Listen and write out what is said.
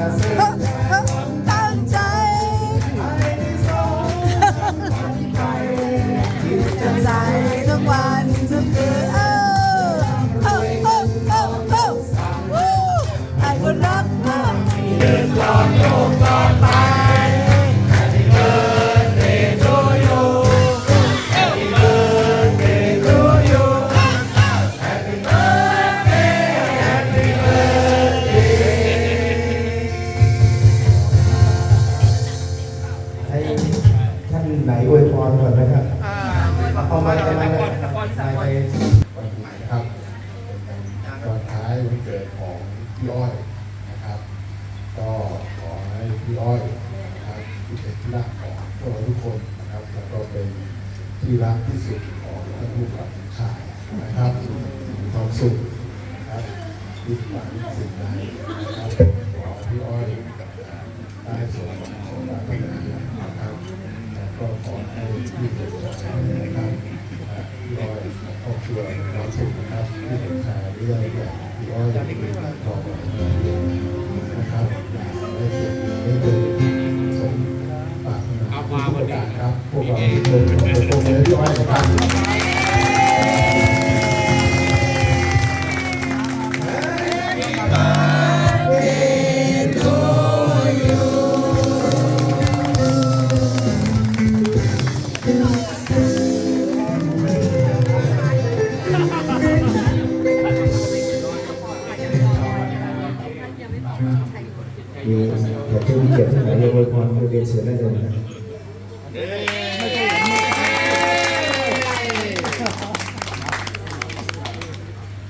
ตั้งใจตั้งใจทุกวันทุกคืนไอ้คนรักมาก ไหนอวยพรก่อนนะครับอ่าเอามาเอามานครนครสาไปครวันปีใหม่นะครับตอนท้ายวันเกิดของพี่อ้อยนะครับ ก็ขอให้พี่อ้อยนะครับที่เป็นที่รักของพวกเราทุกคนนะครับแล้วก็เป็นที่รักที่สุดของท่านผู้กับชายนะครับมีความสุขนะครับคิดหวังสิ่งใดนะครับขอให้พี่อ้อยได้สมหวังสมปรารถนานะครับแล้ว ก็ขอให้พี่เป็นชายนะครับพี่อ้อยครอบครัวมีความสุขนะครับที่เป็นชายเรื่องอยแบบพี่อ้อยอยากเป็นครอบครัวนะครับอยากได้เกิดได้เจอสมปรารถนาทุกประการครับพวกเราทุกคนขอเป็นตัวเพี่อ้อยนะครับ มีแขกผู้มีเกียรติทั้งหลายอวยพรบริเวณเชิญได้เลยนะครับ